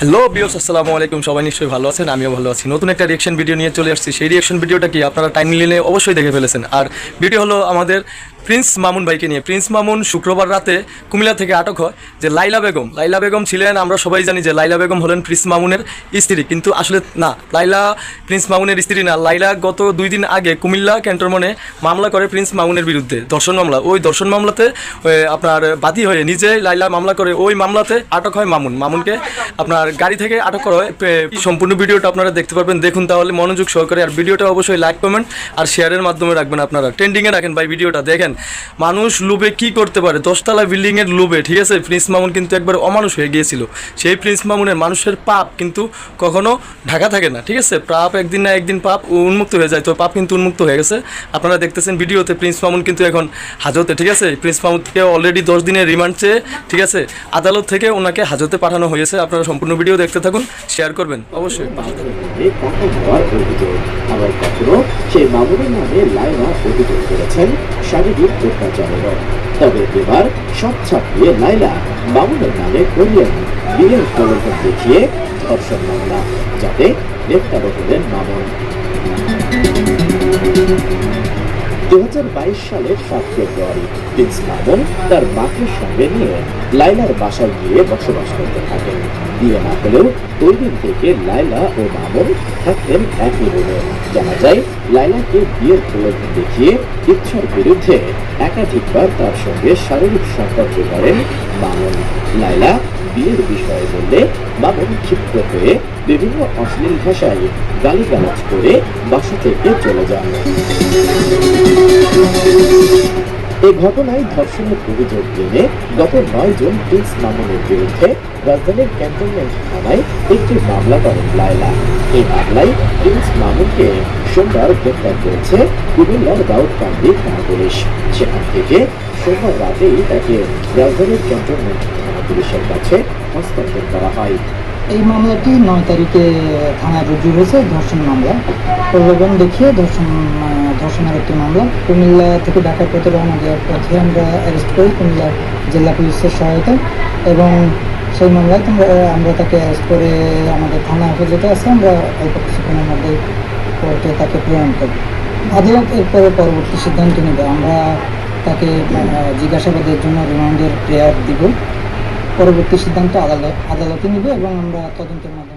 Hello বিয়স আসসালামু আলাইকুম। সবাই নিশ্চয়ই ভালো আছেন, আমিও ভালো আছি। নতুন একটা রিয়েকশন ভিডিও নিয়ে চলে আসছি। সেই রিয়েকশন ভিডিওটা কি আপনারা টাইম নিলে অবশ্যই দেখে ফেলেছেন। আর ভিডিও হলো আমাদের প্রিন্স মামুন ভাইকে নিয়ে। প্রিন্স মামুন শুক্রবার রাতে কুমিল্লা থেকে আটক হয় যে লাইলা বেগম। লাইলা বেগম ছিলেন, আমরা সবাই জানি যে লাইলা বেগম হলেন প্রিন্স মামুনের স্ত্রী। কিন্তু আসলে না, লাইলা প্রিন্স মামুনের স্ত্রী না। লাইলা গত দুই দিন আগে কুমিল্লা ক্যান্টনমনে মামলা করে প্রিন্স মামুনের বিরুদ্ধে দর্শন মামলা। ওই দর্শন মামলাতে আপনার বাদী হয়ে নিজে লাইলা মামলা করে ওই মামলাতে আটক হয় মামুন। মামুনকে আপনার গাড়ি থেকে আটক করা হয়। সম্পূর্ণ ভিডিওটা আপনারা দেখতে পারবেন। দেখুন তাহলে মনোযোগ সহকারে। আর ভিডিওটা অবশ্যই লাইক, কমেন্ট আর শেয়ারের মাধ্যমে রাখবেন আপনারা। ট্রেন্ডিংয়ে রাখেন ভাই, ভিডিওটা দেখেন। মানুষ লুবে কি করতে পারে? দশতলা বিল্ডিংয়ের লুবে, ঠিক আছে? প্রিন্স মামুন কিন্তু একবার অমানুষ হয়ে গিয়েছিল। সেই প্রিন্স মামুনের মানুষের পাপ কিন্তু কখনো ঢাকা থাকে না, ঠিক আছে? পাপ একদিন না একদিন পাপ উন্মুক্ত হয়ে যায়। তো পাপ কিন্তু উন্মুক্ত হয়ে গেছে। আপনারা দেখতেছেন ভিডিওতে প্রিন্স মামুন কিন্তু এখন হাজতে, ঠিক আছে? প্রিন্স মামুনকে অলরেডি দশ দিনের রিমান্ড চেয়ে, ঠিক আছে? আদালত থেকে ওনাকে হাজতে পাঠানো হয়েছে। আপনারা সম্পূর্ণ ভিডিও দেখতে থাকুন শেয়ার করবেন। অবশ্যই। আবার সেই মামুনের নামে লাইলা অভিযোগ করেছেন শারীরিক অত্যাচারেরও তবে এবার সব ছাপিয়ে লাইলা মামুনের নামে করিয়েন বিয়ের প্রলোভন দেখিয়ে ধর্ষণ মামলা, যাতে গ্রেপ্তার হলেন মামুন। দু সালের সাত ফেব্রুয়ারি। প্রিন্স মামুন তার মাকে সঙ্গে নিয়ে লাইলার বাসায় গিয়ে বসবাস করতে থাকেন। বিয়ে না হলেও ওই দিন থেকে লাইলা ও মামুন থাকতেন একই রুমে। জানা যায় লাইলাকে বিয়ের প্রলোভন দেখিয়ে ইচ্ছার বিরুদ্ধে একাধিকবার তার সঙ্গে শারীরিক সম্পর্ক করেন মামুন। লাইলা বিয়ের বিষয়ে বললে মামুন ক্ষিপ্ত হয়ে বিভিন্ন অশ্লীল ভাষায় গালিগালাজ করে বাসা থেকে চলে যান। এই ঘটনায় ধর্ষণের অভিযোগ এনে গত নয় জন প্রিন্স মামুনের বিরুদ্ধে রাজধানীর ক্যান্টনমেন্ট থানায় একটি মামলা করেন লায়লা। এই মামলায় প্রিন্স মামুনকে সোমবার গ্রেপ্তার করেছে কুমিল্লার দাউদকান্দি থানা পুলিশ। সেখান থেকে সোমবার রাতেই তাকে রাজধানীর ক্যান্টনমেন্ট থানা পুলিশের কাছে হস্তান্তর করা হয়। এই মামলাটি নয় তারিখে থানায় রুজু হয়েছে ধর্ষণ মামলা। প্রলোভন দেখিয়ে ধর্ষণ আহ, ধর্ষণের একটি মামলা। কুমিল্লা থেকে ঢাকার পথে রওনা দেওয়ার পথে আমরা অ্যারেস্ট করি কুমিল্লা জেলা পুলিশের সহায়তায় এবং সেই মামলায় তোমরা আমরা তাকে অ্যারেস্ট করে আমাদের থানা হেফাজতে আছে। আমরা অল্প কিছুক্ষণের মধ্যে কোর্টে তাকে প্রেরণ করি। আদালত এরপরে পরবর্তী সিদ্ধান্ত নেবে। আমরা তাকে জিজ্ঞাসাবাদের জন্য রিমান্ডের প্রেয়ার দিব। পরবর্তী সিদ্ধান্ত আদালত আদালতে নেবে এবং আমরা তদন্তের মাধ্যমে